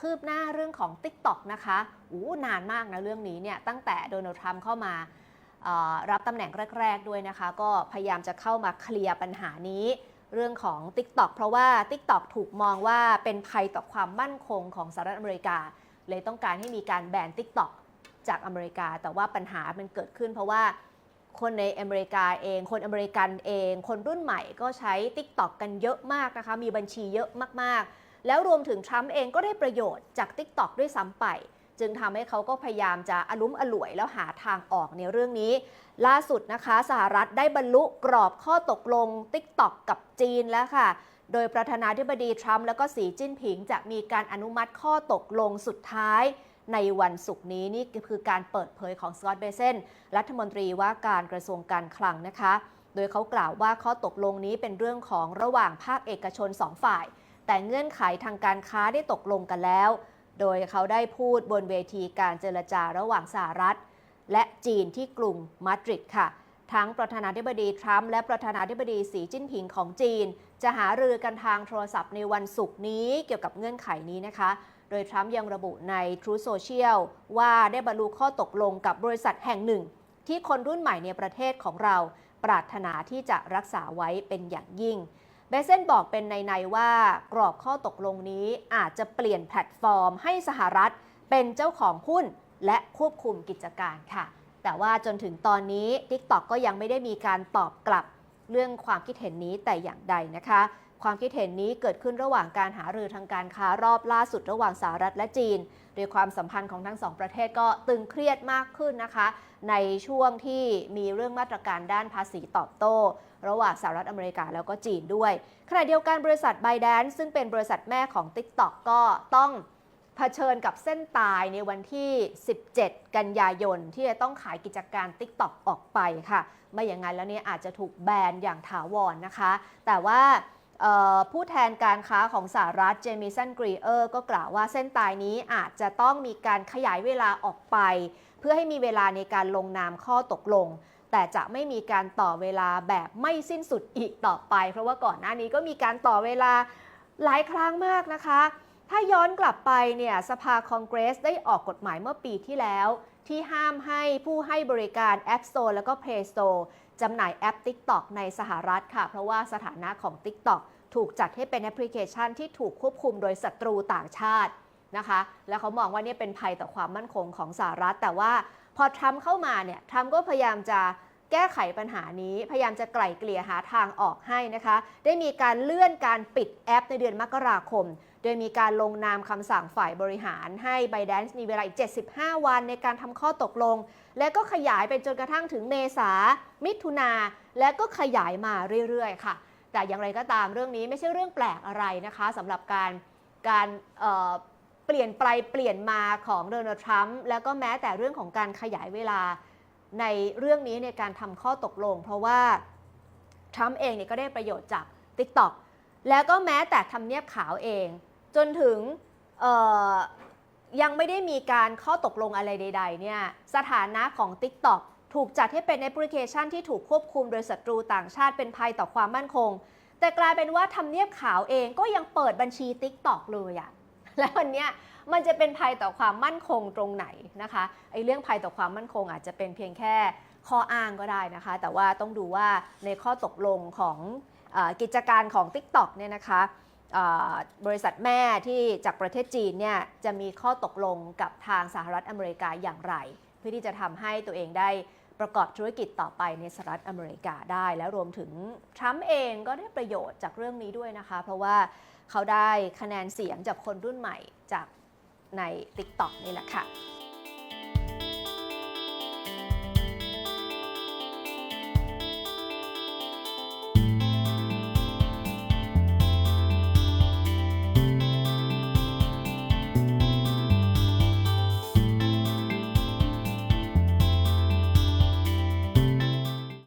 คืบหน้าเรื่องของ TikTok นะคะอู้นานมากนะเรื่องนี้เนี่ยตั้งแต่โดนัลด์ทรัมป์เข้ามารับตำแหน่งแรก ๆ ด้วยนะคะ ก็พยายามจะเข้ามาเคลียร์ปัญหานี้เรื่องของ TikTok เพราะว่า TikTok ถูกมองว่าเป็นภัยต่อความมั่นคงของสหรัฐอเมริกา เลยต้องการให้มีการแบน TikTok จากอเมริกา แต่ว่าปัญหามันเกิดขึ้น เพราะว่าคนในอเมริกาเอง คนอเมริกันเอง คนรุ่นใหม่ก็ใช้ TikTok กันเยอะมากนะคะ มีบัญชีเยอะมากๆ แล้วรวมถึงทรัมป์เองก็ได้ประโยชน์จาก TikTok ด้วยซ้ำไป จึงทำให้เขาก็พยายามจะอลุ้มอล่วยแล้วหาทางออกในเรื่องนี้ ล่าสุดนะคะสหรัฐได้บรรลุกรอบข้อตกลง TikTok กับจีนแล้วค่ะ โดยประธานาธิบดีทรัมป์แล้วก็สีจิ้นผิง จะมีการอนุมัติข้อตกลงสุดท้ายในวันศุกร์นี้นี่คือการเปิดเผยของสกอตเบเซนรัฐมนตรีว่าการกระทรวงการคลังนะคะ โดยเขากล่าวว่าข้อตกลงนี้เป็นเรื่องของระหว่างภาคเอกชนสองฝ่าย แต่เงื่อนไขทางการค้าได้ตกลงกันแล้ว โดยเขาได้พูดบนเวทีการเจรจาระหว่างสหรัฐ และจีนที่กรุงมาดริดค่ะ ทั้งประธานาธิบดีทรัมป์และประธานาธิบดีสีจิ้นผิงของจีน จะหารือกันทางโทรศัพท์ในวันศุกร์นี้เกี่ยวกับเงื่อนไขนี้นะคะ โดยทรัมป์ยังระบุใน True Social ว่าได้บรรลุข้อตกลงกับบริษัทแห่งหนึ่ง ที่คนรุ่นใหม่ในประเทศของเรา ปรารถนาที่จะรักษาไว้เป็นอย่างยิ่ง บเซนบอกเป็นในๆว่ากรอบข้อตกลงนี้อาจจะเปลี่ยนแพลตฟอร์มให้สหรัฐเป็นเจ้าของหุ้นและควบคุมกิจการค่ะ แต่ว่าจนถึงตอนนี้ TikTok ก็ยังไม่ได้มีการตอบกลับเรื่องความคิดเห็นนี้แต่อย่างใดนะคะ ความคิดเห็นนี้เกิดขึ้นระหว่างการหารือทางการค้ารอบล่าสุดระหว่างสหรัฐและจีนโดยความสัมพันธ์ของทั้งสองประเทศก็ตึงเครียดมากขึ้นนะคะ ในช่วงที่มีเรื่องมาตรการด้านภาษีตอบโต้ ระหว่างสหรัฐอเมริกาแล้วก็จีนด้วย ขณะเดียวกันบริษัท b บ d a n ซึ่งเป็นบริษัทแม่ของ TikTok ก็ต้องเผชิญกับเส้นตายในวันที่ 17 กันยายน ที่จะต้องขายกิจการ TikTok ออกไปค่ะ ไม่อย่างนั้นแล้วเนี่ยอาจจะถูกแบนอย่างถาวรนะคะ แต่ว่า ผู้แทนการค้าของสหรัฐเจมิสันกรีเออร์ก็กล่าวว่าเส้นตายนี้อาจจะต้องมีการขยายเวลาออกไป เพื่อให้มีเวลาในการลงนามข้อตกลง แต่จะไม่มีการต่อเวลาแบบไม่สิ้นสุดอีกต่อไป เพราะว่าก่อนหน้านี้ก็มีการต่อเวลาหลายครั้งมากนะคะ ถ้าย้อนกลับไปเนี่ยสภาคองเกรสได้ออกกฎหมายเมื่อปีที่แล้ว ที่ห้ามให้ผู้ให้บริการ App Store แล้วก็ Play Store จำหน่ายแอป TikTok ในสหรัฐค่ะ เพราะว่าสถานะของ TikTok ถูกจัดให้เป็นแอปพลิเคชันที่ถูกควบคุมโดยศัตรูต่างชาตินะคะ แล้วเขามองว่านี่เป็นภัยต่อความมั่นคงของสหรัฐ แต่ว่าพอทรัมป์เข้ามาเนี่ยทรัมป์ก็พยายามจะ แก้ไขปัญหานี้พยายามจะไกล่เกลี่ยหาทางออกให้นะคะ ได้มีการเลื่อนการปิดแอปในเดือนมกราคม โดยมีการลงนามคำสั่งฝ่ายบริหารให้ b บ d a n c e มีเวลาอีก 75 วันในการทำข้อตกลง และก็ขยายไปจนกระทั่งถึงเมษา มิถุนา และก็ขยายมาเรื่อยๆ ค่ะ แต่อย่างไรก็ตามเรื่องนี้ไม่ใช่เรื่องแปลกอะไรนะคะสำหรับการการเเปลี่ยนไปเปลี่ยนมาของโดนัลด์ทรัมป์แล้วก็แม้แต่เรื่องของการขยายเวลา ในเรื่องนี้ในการทำข้อตกลง เพราะว่าทรัมป์เองเนี่ยก็ได้ประโยชน์จาก TikTok แล้วก็แม้แต่ทำเนียบขาวเอง จนถึงยังไม่ได้มีการข้อตกลงอะไรใด ๆ เนี่ย สถานะของ TikTok ถูกจัดให้เป็นแอปพลิเคชันที่ถูกควบคุมโดยศัตรูต่างชาติเป็นภัยต่อความมั่นคง แต่กลายเป็นว่าทำเนียบขาวเองก็ยังเปิดบัญชี TikTok เลยอะแล้ววันเนี้ย มันจะเป็นภัยต่อความมั่นคงตรงไหนนะคะไอ้เรื่องภัยต่อความมั่นคงอาจจะเป็นเพียงแค่ข้ออ้างก็ได้นะคะ แต่ว่าต้องดูว่าในข้อตกลงของอกิจการของ TikTok เนี่ยนะคะบริษัทแม่ที่จากประเทศจีนเนี่ยจะมีข้อตกลงกับทางสหรัฐอเมริกาอย่างไร เพื่อที่จะทำให้ตัวเองได้ประกอบธุรกิจต่อไปในสหรัฐอเมริกาได้ แล้วรวมถึงทรัมป์เองก็ได้ประโยชน์จากเรื่องนี้ด้วยนะคะ เพราะว่าเขาได้คะแนนเสียงจากคนรุ่นใหม่จาก ใน TikTok นี่แหละค่ะ